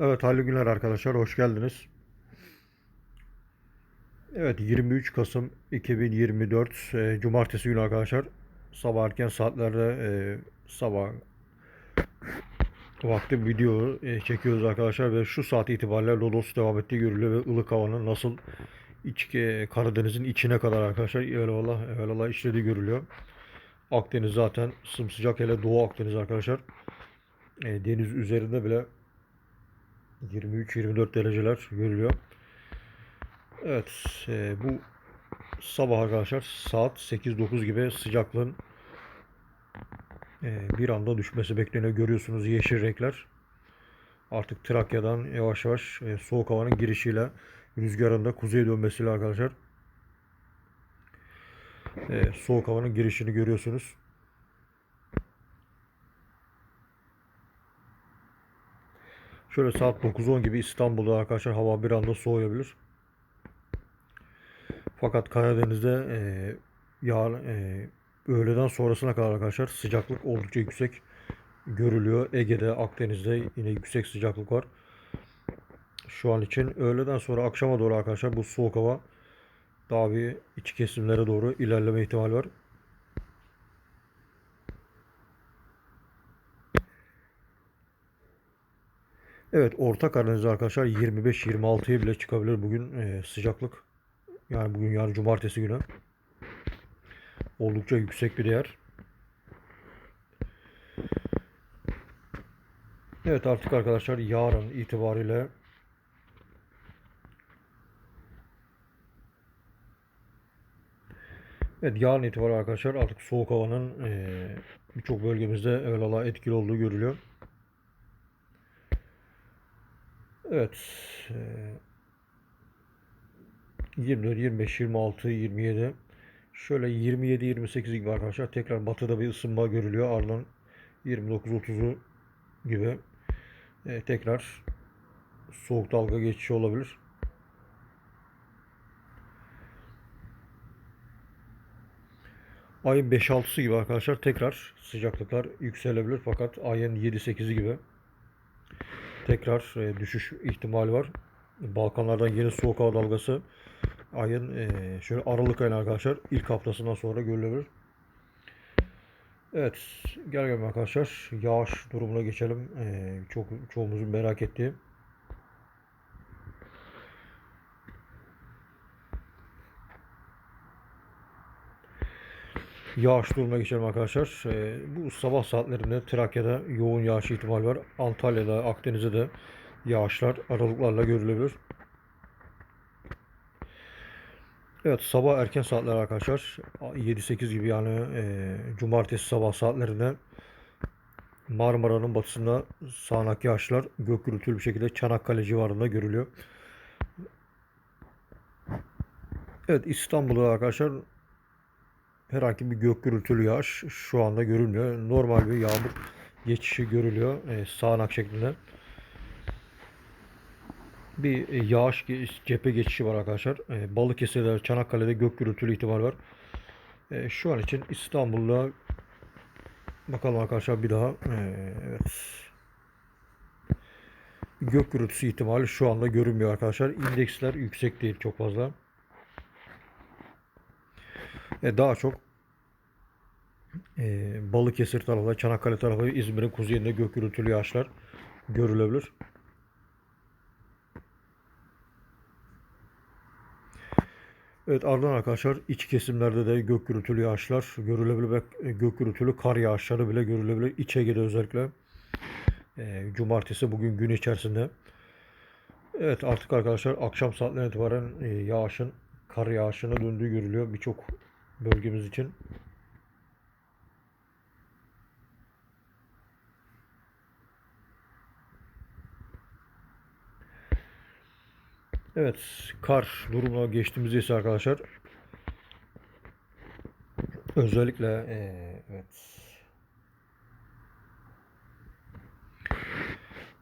Evet hayırlı günler arkadaşlar hoş geldiniz. Evet 23 Kasım 2024 e, Cumartesi günü arkadaşlar sabah erken saatlerde e, sabah vakti video e, çekiyoruz arkadaşlar ve şu saat itibariyle lodos devam ettiği görülüyor ve ılık havanın nasıl iç, e, Karadeniz'in içine kadar arkadaşlar eyvallah eyvallah işlediği görülüyor. Akdeniz zaten sımsıcak hele Doğu Akdeniz arkadaşlar. E, deniz üzerinde bile 23-24 dereceler görülüyor. Evet, e, bu sabah arkadaşlar saat 8-9 gibi sıcaklığın e, bir anda düşmesi bekleniyor. Görüyorsunuz yeşil renkler. Artık Trakya'dan yavaş yavaş e, soğuk havanın girişiyle rüzgarın da kuzeye dönmesiyle arkadaşlar e, soğuk havanın girişini görüyorsunuz. Şöyle saat 9-10 gibi İstanbul'da arkadaşlar hava bir anda soğuyabilir. Fakat Karadeniz'de e, yarın e, öğleden sonrasına kadar arkadaşlar sıcaklık oldukça yüksek görülüyor. Ege'de, Akdeniz'de yine yüksek sıcaklık var. Şu an için öğleden sonra akşama doğru arkadaşlar bu soğuk hava daha bir iç kesimlere doğru ilerleme ihtimali var. Evet Orta Karadeniz arkadaşlar 25-26'ya bile çıkabilir bugün e, sıcaklık. Yani bugün yarın cumartesi günü. Oldukça yüksek bir değer. Evet artık arkadaşlar yarın itibariyle Evet yarın itibariyle arkadaşlar artık soğuk havanın e, birçok bölgemizde evvelallah etkili olduğu görülüyor. Evet. e, 24, 25, 26, 27. Şöyle 27, 28 gibi arkadaşlar. Tekrar batıda bir ısınma görülüyor. Ardından 29, 30'u gibi e, tekrar soğuk dalga geçişi olabilir. Ayın 5-6'sı gibi arkadaşlar tekrar sıcaklıklar yükselebilir. Fakat ayın 7-8'i gibi tekrar e, düşüş ihtimali var. Balkanlardan yeni soğuk hava dalgası ayın e, şöyle Aralık ayının arkadaşlar ilk haftasından sonra görülebilir. Evet, gel gelelim arkadaşlar yağış durumuna geçelim. E, çok çoğumuzun merak ettiği. Yağış durumuna geçelim arkadaşlar. Ee, bu sabah saatlerinde Trakya'da yoğun yağış ihtimali var. Antalya'da, Akdeniz'de de yağışlar aralıklarla görülebilir. Evet sabah erken saatler arkadaşlar 7-8 gibi yani e, cumartesi sabah saatlerinde Marmara'nın batısında sağanak yağışlar gök gürültülü bir şekilde Çanakkale civarında görülüyor. Evet İstanbul'da arkadaşlar herhangi bir gök gürültülü yağış şu anda görülmüyor. Normal bir yağmur geçişi görülüyor e, sağanak şeklinde. Bir e, yağış cephe geçişi var arkadaşlar. E, Balıkesir'de, Çanakkale'de gök gürültülü ihtimal var. E, şu an için İstanbul'da bakalım arkadaşlar bir daha. E, evet. Gök gürültüsü ihtimali şu anda görünmüyor arkadaşlar. İndeksler yüksek değil çok fazla. E, daha çok e, Balıkesir tarafı, Çanakkale tarafı, İzmir'in kuzeyinde gök gürültülü yağışlar görülebilir. Evet ardından arkadaşlar iç kesimlerde de gök gürültülü yağışlar görülebilir ve gök gürültülü kar yağışları bile görülebilir. İç Ege'de özellikle e, cumartesi bugün gün içerisinde. Evet artık arkadaşlar akşam saatlerine itibaren e, yağışın kar yağışına döndüğü görülüyor birçok bölgemiz için. Evet, kar durumuna geçtiğimizde ise arkadaşlar özellikle eee, evet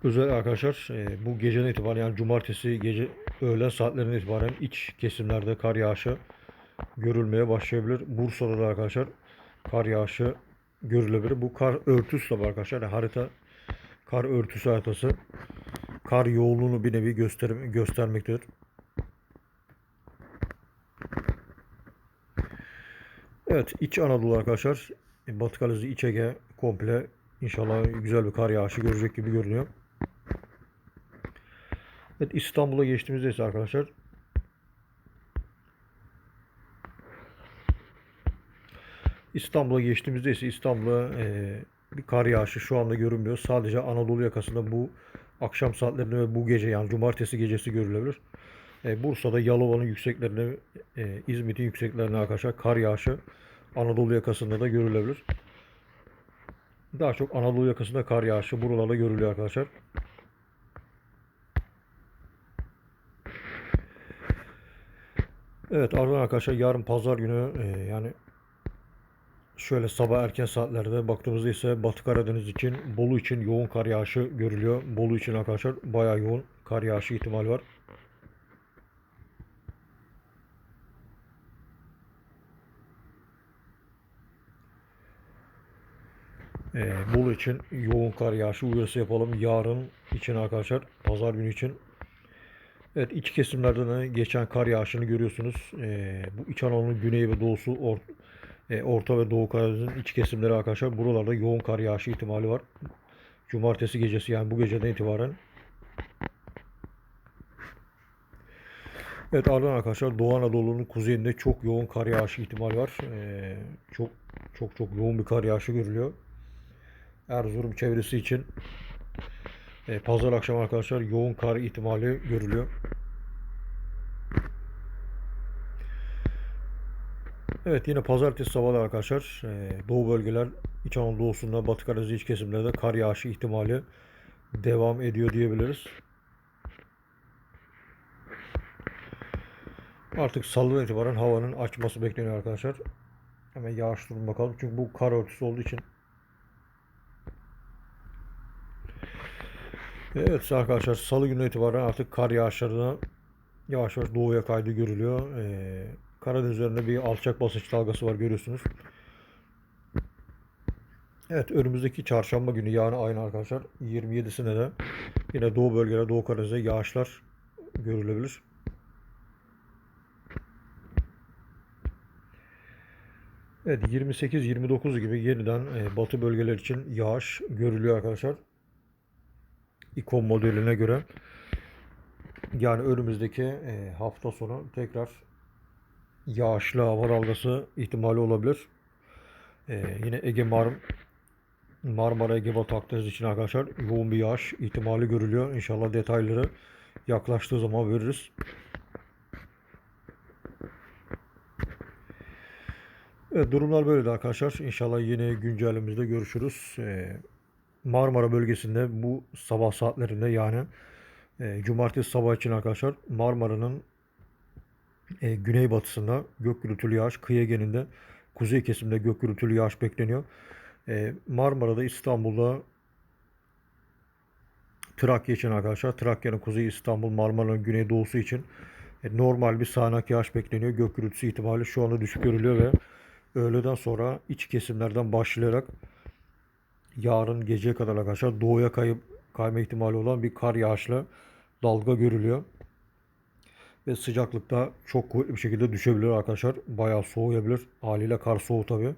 özel arkadaşlar eee, bu geceden itibaren yani cumartesi gece öğlen saatlerine itibaren iç kesimlerde kar yağışı görülmeye başlayabilir. Bursa'da da arkadaşlar kar yağışı görülebilir. Bu kar örtüsü var arkadaşlar. Yani harita kar örtüsü haritası kar yoğunluğunu bir nevi göster göstermektedir. Evet İç Anadolu arkadaşlar. Batı Kalesi İç Ege komple inşallah güzel bir kar yağışı görecek gibi görünüyor. Evet İstanbul'a geçtiğimizde ise arkadaşlar İstanbul'a geçtiğimizde ise İstanbul'a e, bir kar yağışı şu anda görünmüyor. Sadece Anadolu yakasında bu akşam saatlerinde ve bu gece yani cumartesi gecesi görülebilir. E, Bursa'da Yalova'nın yükseklerine, e, İzmit'in yükseklerine arkadaşlar kar yağışı Anadolu yakasında da görülebilir. Daha çok Anadolu yakasında kar yağışı buralarda görülüyor arkadaşlar. Evet arkadaşlar yarın pazar günü e, yani şöyle sabah erken saatlerde baktığımızda ise Batı Karadeniz için Bolu için yoğun kar yağışı görülüyor. Bolu için arkadaşlar bayağı yoğun kar yağışı ihtimali var. Ee, Bolu için yoğun kar yağışı uyarısı yapalım. Yarın için arkadaşlar pazar günü için Evet iç kesimlerden de geçen kar yağışını görüyorsunuz. Ee, bu İç Anadolu'nun güney ve doğusu, or, e, orta ve doğu Karadeniz'in iç kesimleri arkadaşlar. Buralarda yoğun kar yağışı ihtimali var. Cumartesi gecesi yani bu geceden itibaren. Evet ardından arkadaşlar Doğu Anadolu'nun kuzeyinde çok yoğun kar yağışı ihtimali var. Ee, çok çok çok yoğun bir kar yağışı görülüyor. Erzurum çevresi için e, pazar akşamı arkadaşlar yoğun kar ihtimali görülüyor. Evet yine pazartesi sabahı arkadaşlar e, doğu bölgeler İç Anadolu doğusunda Batı Karadeniz iç kesimlerde kar yağışı ihtimali devam ediyor diyebiliriz. Artık salıdan itibaren havanın açması bekleniyor arkadaşlar. Hemen yağış durumuna bakalım. Çünkü bu kar örtüsü olduğu için Evet arkadaşlar salı günü itibaren artık kar yağışlarına yavaş yavaş doğuya kaydı görülüyor. Ee, Karadeniz üzerinde bir alçak basınç dalgası var görüyorsunuz. Evet önümüzdeki çarşamba günü yani aynı arkadaşlar 27'sine de yine doğu bölgelerde doğu Karadeniz'de yağışlar görülebilir. Evet 28-29 gibi yeniden e, batı bölgeler için yağış görülüyor arkadaşlar. İkon modeline göre. Yani önümüzdeki e, hafta sonu tekrar yağışlı hava dalgası ihtimali olabilir. E, yine Ege Mar Marmara Ege Batı Akdeniz için arkadaşlar yoğun bir yağış ihtimali görülüyor. İnşallah detayları yaklaştığı zaman veririz. Evet, durumlar böyle arkadaşlar. İnşallah yine güncellememizde görüşürüz. Ee, Marmara bölgesinde bu sabah saatlerinde yani e, cumartesi sabah için arkadaşlar Marmara'nın e, güneybatısında gök gürültülü yağış, kıyı Ege'nin kuzey kesimde gök gürültülü yağış bekleniyor. E, Marmara'da İstanbul'da Trakya için arkadaşlar Trakya'nın kuzeyi İstanbul, Marmara'nın güneydoğusu için e, normal bir sağanak yağış bekleniyor. Gök gürültüsü ihtimali şu anda düşük görülüyor ve öğleden sonra iç kesimlerden başlayarak yarın geceye kadar arkadaşlar doğuya kayıp kayma ihtimali olan bir kar yağışlı dalga görülüyor. Ve sıcaklıkta çok kuvvetli bir şekilde düşebilir arkadaşlar. Bayağı soğuyabilir. Haliyle kar soğuk tabi.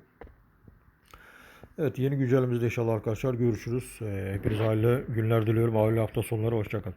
Evet yeni güncellememizde inşallah arkadaşlar görüşürüz. Hepinize hayırlı günler diliyorum. Hayırlı hafta sonları. Hoşçakalın.